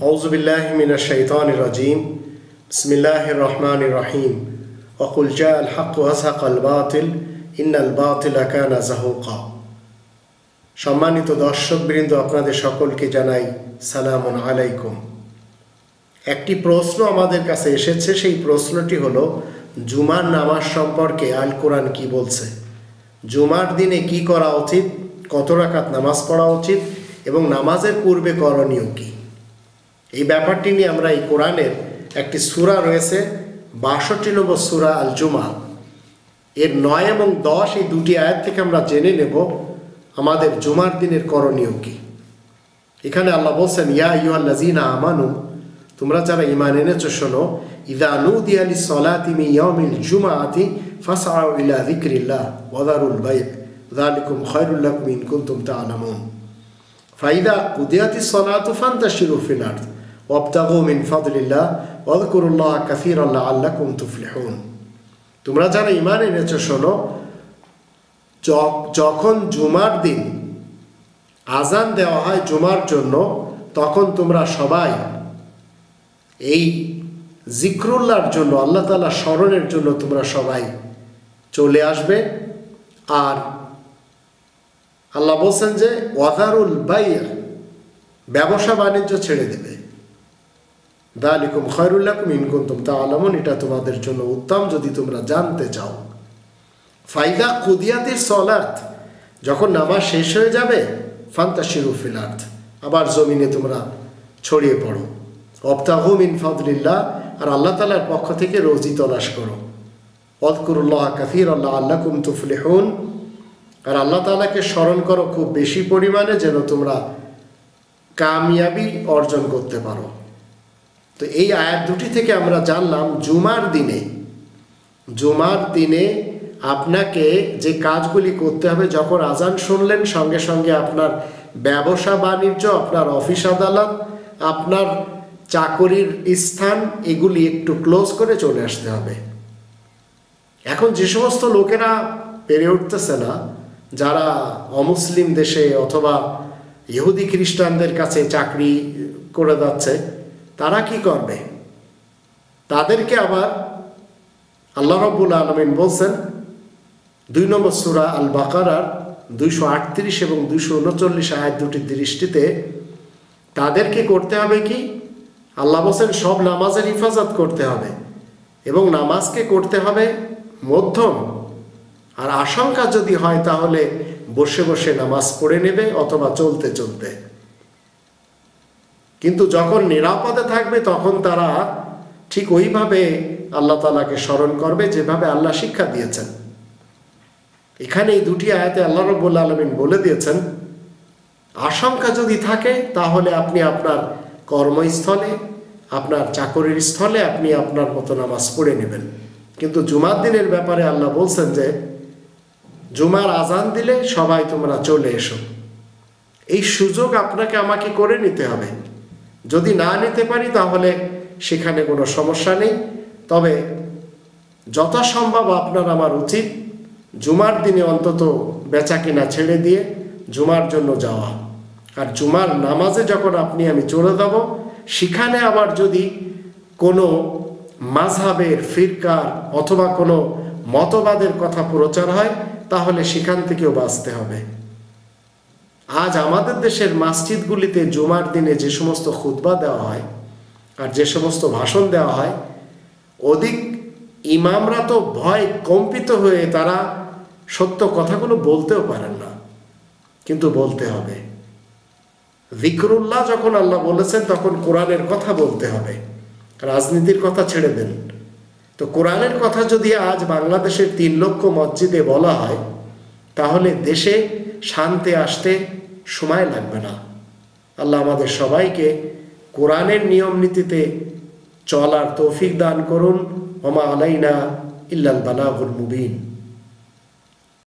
আউজবিল্লাহমিনাশাইতানজিম বিসমিল্লাহ রহমান রহিম। অকুল জা আল হক ওয়াজহাক আল বাতিল। ইন্নাল বাতিল আকানা জাহুকা। সম্মানিত দর্শকবৃন্দ, আপনাদের সকলকে জানাই সালাম আলাইকুম। একটি প্রশ্ন আমাদের কাছে এসেছে, সেই প্রশ্নটি হলো, জুমার নামাজ সম্পর্কে আল কোরআন কি বলছে? জুমার দিনে কি করা উচিত? কত রাকাত নামাজ পড়া উচিত? এবং নামাজের পূর্বে করণীয় কী? এই ব্যাপারটি নিয়ে আমরা এই কোরআনের একটি সুরা রয়েছে, বাষট্টি নম্বর সুরা আল জুমা এর নয় এবং দশ এই দুটি আয়াত থেকে আমরা জেনে নেব আমাদের জুমার দিনের করণীয় কি। এখানে আল্লাহ বলছেন, ইয়া ইউআল্লাজিনা আমানু তোমরা যারা ইমান এনেছো শোনো, ইদা নুদি আলি সলাতিমি ইয়ামিল জুমাআতি ফাসআউ ইলা যিকরিল্লাহ ওয়াদারুল বাই' যালিকুম খায়রুল ইন কুনতুম তা'লামুন ফাইদা কুদিয়াতি সলাতু ফান্তাশিরু ফিল আরদ ওয়াবতাগু মিন ফাদলিল্লাহ ওয়াযকুরুল্লাহ কাসীরান লাআল্লাকুম তুফলিহুন তোমরা যারা ইমান এনেছো, শোনো যখন জুমার দিন আজান দেওয়া হয় জুমার জন্য, তখন তোমরা সবাই এই জিক্রুল্লাহর জন্য, আল্লাহ তালা স্মরণের জন্য তোমরা সবাই চলে আসবে। আর আল্লাহ বলছেন যে, ওয়াদারুল বাইয়া ব্যবসা বাণিজ্য ছেড়ে দেবে। দালিকুম খয়রুল্লাকুম ইনকুন্তুম তা আলমন এটা তোমাদের জন্য উত্তম যদি তোমরা জানতে চাও। ফাইদা কুদিয়াতির সলার্থ যখন নামাজ শেষ হয়ে যাবে ফান্তা শিরুফিলার্থ আবার জমিনে তোমরা ছড়িয়ে পড়ো। অবতাহুম ইন ফাদলিল্লাহ, আর আল্লাহ তালার পক্ষ থেকে রোজি তলাশ করো। অদকুরুল্লাহ কাফির আল্লাহ আল্লাহ কুম তুফলিহুন, আর আল্লাহ তালাকে স্মরণ করো খুব বেশি পরিমাণে যেন তোমরা কামিয়াবি অর্জন করতে পারো। তো এই আয়াত দুটি থেকে আমরা জানলাম, জুমার দিনে জুমার দিনে আপনাকে যে কাজগুলি করতে হবে, যখন আজান শুনলেন, সঙ্গে সঙ্গে আপনার ব্যবসা বাণিজ্য, আপনার অফিস আদালত, আপনার চাকরির স্থান, এগুলি একটু ক্লোজ করে চলে আসতে হবে। এখন যে সমস্ত লোকেরা পেরে উঠতেছে না, যারা অমুসলিম দেশে অথবা ইহুদি খ্রিস্টানদের কাছে চাকরি করে যাচ্ছে তারা কি করবে? তাদেরকে আবার আল্লাহ রব্বুল আলমিন বলছেন, দুই নম্বর সুরা আল বাকারার দুইশো আটত্রিশ এবং দুইশো উনচল্লিশ আয়াত দুটির দৃষ্টিতে তাদেরকে করতে হবে কি? আল্লাহ বলছেন, সব নামাজের হিফাজত করতে হবে এবং নামাজকে করতে হবে মধ্যম। আর আশঙ্কা যদি হয় তাহলে বসে বসে নামাজ পড়ে নেবে অথবা চলতে চলতে। কিন্তু যখন নিরাপদে থাকবে, তখন তারা ঠিক ওইভাবে আল্লাহ তালাকে স্মরণ করবে যেভাবে আল্লাহ শিক্ষা দিয়েছেন। এখানে এই দুটি আয়াতে আল্লাহ রব্বুল আলমিন বলে দিয়েছেন, আশঙ্কা যদি থাকে, তাহলে আপনি আপনার কর্মস্থলে, আপনার চাকরির স্থলে আপনি আপনার মতো নামাজ পড়ে নেবেন। কিন্তু জুমার দিনের ব্যাপারে আল্লাহ বলছেন যে, জুমার আজান দিলে সবাই তোমরা চলে এসো। এই সুযোগ আপনাকে আমাকে করে নিতে হবে। যদি না নিতে পারি তাহলে সেখানে কোনো সমস্যা নেই। তবে যথাসম্ভব আপনার আমার উচিত জুমার দিনে অন্তত বেচা কিনা ছেড়ে দিয়ে জুমার জন্য যাওয়া। আর জুমার নামাজে যখন আপনি, আমি চলে যাব, সেখানে আবার যদি কোনো মাঝহাবের ফিরকার অথবা কোনো মতবাদের কথা প্রচার হয়, তাহলে সেখান থেকেও বাঁচতে হবে। আজ আমাদের দেশের মসজিদগুলিতে জুমার দিনে যে সমস্ত খুতবা দেওয়া হয় আর যে সমস্ত ভাষণ দেওয়া হয়, অধিক ইমামরা তো ভয় কম্পিত হয়ে তারা সত্য কথাগুলো বলতেও পারেন না। কিন্তু বলতে হবে। জিক্রুল্লাহ যখন আল্লাহ বলেছেন, তখন কোরআনের কথা বলতে হবে। রাজনীতির কথা ছেড়ে দেন। তো কোরআনের কথা যদি আজ বাংলাদেশের তিন লক্ষ মসজিদে বলা হয়, তাহলে দেশে শান্তি আসতে সময় লাগবে না। আল্লাহ আমাদের সবাইকে কোরআনের নিয়ম নীতিতে চলার তৌফিক দান করুন। ওমা আলাইনা ইল্লাল বালাহুল মুবিন।